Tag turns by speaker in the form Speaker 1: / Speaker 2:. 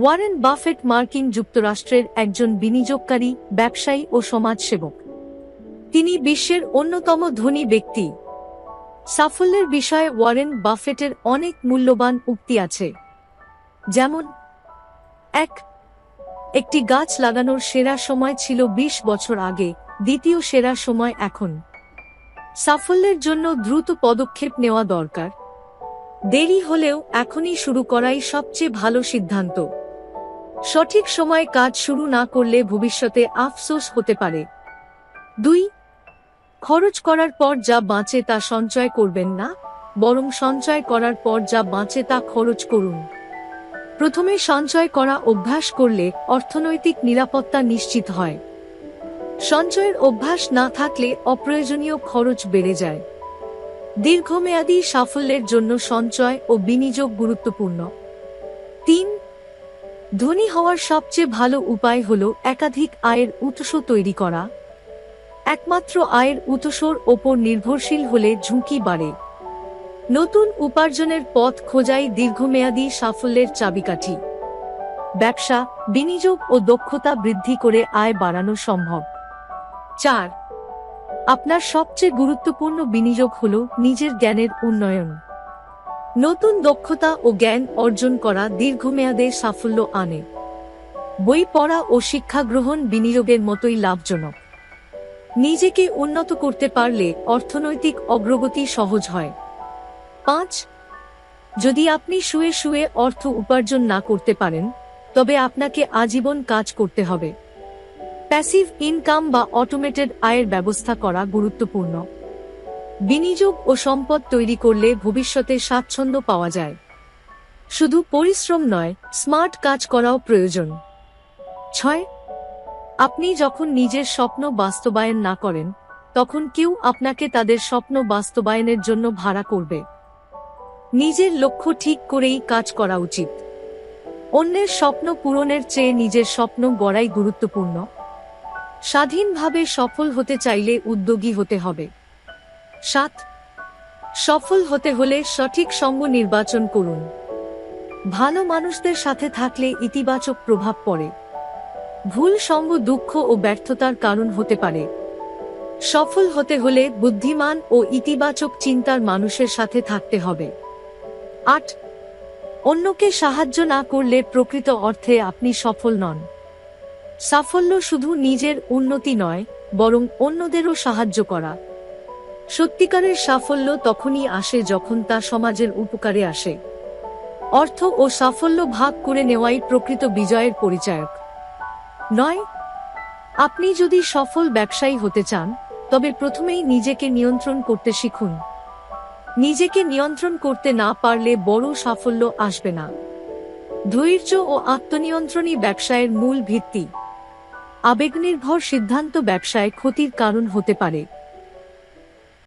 Speaker 1: Warren Buffett মার্কিন যুক্তরাষ্ট্রের একজন বিনিয়োগকারী, ব্যবসায়ী ও সমাজসেবক। তিনি বিশ্বের অন্যতম ধনী ব্যক্তি। সাফল্যের বিষয়ে ওয়ারেন বাফেটের অনেক মূল্যবান উক্তি আছে। যেমন, এক, একটি গাছ লাগানোর সেরা সময় ছিল ২০ বছর আগে, দ্বিতীয় সেরা সময় এখন। সাফল্যের জন্য দ্রুত পদক্ষেপ নেওয়া দরকার। দেরি হলেও এখনই শুরু করাই সবচেয়ে ভালো সিদ্ধান্ত। সঠিক সময়ে কাজ শুরু না করলে ভবিষ্যতে আফসোস হতে পারে। দুই, খরচ করার পর যা বাঁচে তা সঞ্চয় করবেন না, বরং সঞ্চয় করার পর যা বাঁচে তা খরচ করুন। প্রথমে সঞ্চয় করা অভ্যাস করলে অর্থনৈতিক নিরাপত্তা নিশ্চিত হয়। সঞ্চয়ের অভ্যাস না থাকলে অপ্রয়োজনীয় খরচ বেড়ে যায়। দীর্ঘমেয়াদী সাফল্যের জন্য সঞ্চয় ও বিনিয়োগ গুরুত্বপূর্ণ। তিন ধনী হওয়ার সবচেয়ে ভালো উপায় হল একাধিক আয়ের উৎস তৈরি করা। একমাত্র আয়ের উৎসর ওপর নির্ভরশীল হলে ঝুঁকি বাড়ে। নতুন উপার্জনের পথ খোঁজাই দীর্ঘমেয়াদী সাফল্যের চাবিকাঠি। ব্যবসা, বিনিয়োগ ও দক্ষতা বৃদ্ধি করে আয় বাড়ানো সম্ভব। চার, আপনার সবচেয়ে গুরুত্বপূর্ণ বিনিয়োগ হল নিজের জ্ঞানের উন্নয়ন। নতুন দক্ষতা ও জ্ঞান অর্জন করা দীর্ঘমেয়াদে সাফল্য আনে। বই পড়া ও শিক্ষা গ্রহণ বিনিয়োগের মতোই লাভজনক। নিজেকে উন্নত করতে পারলে অর্থনৈতিক অগ্রগতি সহজ হয়। পাঁচ, যদি আপনি শুয়ে শুয়ে অর্থ উপার্জন না করতে পারেন, তবে আপনাকে আজীবন কাজ করতে হবে। প্যাসিভ ইনকাম বা অটোমেটেড আয়ের ব্যবস্থা করা গুরুত্বপূর্ণ। বিনিয়োগ ও সম্পদ তৈরি করলে ভবিষ্যতে স্বাচ্ছন্দ্য পাওয়া যায়। শুধু পরিশ্রম নয়, স্মার্ট কাজ করাও প্রয়োজন। ছয়, আপনি যখন নিজের স্বপ্ন বাস্তবায়ন না করেন, তখন কেউ আপনাকে তাদের স্বপ্ন বাস্তবায়নের জন্য ভাড়া করবে। নিজের লক্ষ্য ঠিক করেই কাজ করা উচিত। অন্যের স্বপ্ন পূরণের চেয়ে নিজের স্বপ্ন গড়াই গুরুত্বপূর্ণ। স্বাধীনভাবে সফল হতে চাইলে উদ্যোগী হতে হবে। সাত, সফল হতে হলে সঠিক সঙ্গ নির্বাচন করুন। ভালো মানুষদের সাথে থাকলে ইতিবাচক প্রভাব পড়ে। ভুল সঙ্গ দুঃখ ও ব্যর্থতার কারণ হতে পারে। সফল হতে হলে বুদ্ধিমান ও ইতিবাচক চিন্তার মানুষের সাথে থাকতে হবে। আট, অন্যকে সাহায্য না করলে প্রকৃত অর্থে আপনি সফল নন। সাফল্য শুধু নিজের উন্নতি নয়, বরং অন্যদেরও সাহায্য করা। সত্যিকারের সাফল্য তখনই আসে যখন তা সমাজের উপকারে আসে। অর্থ ও সাফল্য ভাগ করে নেওয়াই প্রকৃত বিজয়ের পরিচায়ক। নয়, আপনি যদি সফল ব্যবসায়ী হতে চান, তবে প্রথমেই নিজেকে নিয়ন্ত্রণ করতে শিখুন। নিজেকে নিয়ন্ত্রণ করতে না পারলে বড় সাফল্য আসবে না। ধৈর্য ও আত্মনিয়ন্ত্রণই ব্যবসায়ের মূল ভিত্তি। আবেগনির্ভর সিদ্ধান্ত ব্যবসায় ক্ষতির কারণ হতে পারে।